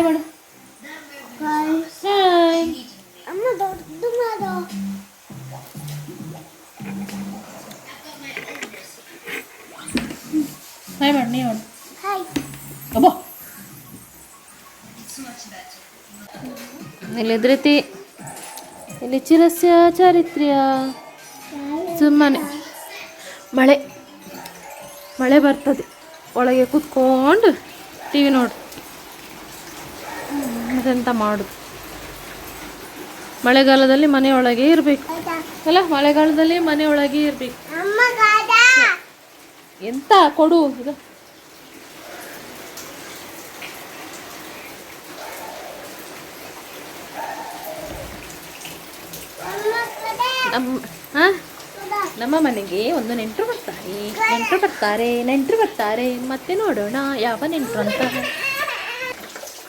Hi ಮಾಡು hi ಅಮ್ಮ ದೊಡ್ಡದು ಮಾಡು ಹಾಯ್ ಮಾಡು ನೀ ಮಾಡು ಹಾಯ್ ಅಬ್ಬಾ ಇಲ್ಲಿ ಎದುರೈತಿ ಇಲ್ಲಿ ಚಿರಸ್ಯ ಚಾರಿತ್ರ್ಯ ಸುಮ್ಮನೆ ಮಳೆ ಮಳೆ ಬರ್ತದೆ ಒಳಗೆ ಕೂತ್ಕೊಂಡು ಟಿ ವಿ ನೋಡು ಮತ್ತೆಂತ ಮಾಡುದು ಮಳೆಗಾಲದಲ್ಲಿ ಮನೆಯೊಳಗೆ ಇರಬೇಕು. ಅಲ್ಲ ಮಳೆಗಾಲದಲ್ಲಿ ಮನೆಯೊಳಗೆ ಇರಬೇಕು. ಎಂತ ಕೊಡು ಇದು. ನಮ್ಮ ಹಾಂ ನಮ್ಮ ಮನೆಗೆ ಒಂದು ನೆಂಟರು ಬರ್ತಾರೆ. ನೆಂಟರು ಬರ್ತಾರೆ ನೆಂಟರು ಬರ್ತಾರೆ. ಮತ್ತೆ ನೋಡೋಣ ಯಾವ ನೆಂಟರು ಅಂತ.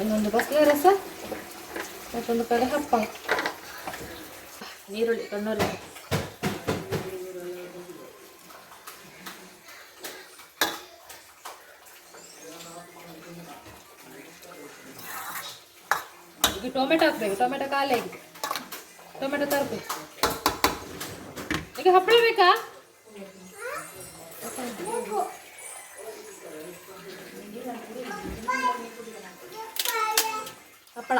ಒಂದೊಂದು ಬಸಳೆ ರಸ, ಮತ್ತೊಂದು ಕಡೆ ಹಪ್ಪ ನೀರುಳ್ಳಿ ಕಣ್ಣೂರಿ. ಈಗ ಟೊಮೆಟೊ ಹಾಕ್ಬೇಕು, ಟೊಮೆಟೊ ಖಾಲಿ ಆಗಿದೆ ಟೊಮೆಟೊ ತರಬೇಕು. ಈಗ ಹಪ್ಪಳ ಬೇಕಾ? ಹಪ್ಪಳ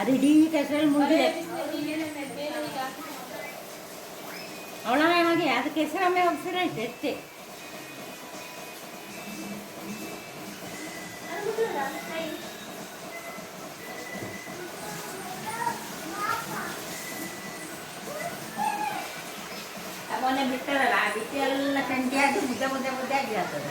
ಅದು ಇಡೀ ಕೆಸರಲ್ಲಿ ಮುಳುಗಿದೆ ಅವಳ ಹಾಗೆ ಅದು ಕೆಸರಮ್ಮೆ ಅವಸರ ಐತೆ ಅಷ್ಟೇ ಮೊನ್ನೆ ಬಿಟ್ಟಾರಲ್ಲ ಆ ಬಿಟ್ಟು ಎಲ್ಲ ಕಂಟಿ ಆಗಿ ಮುದ್ದೆ ಮುದ್ದೆ ಮುದ್ದೆ ಆಗಿ ಆಗ್ತದೆ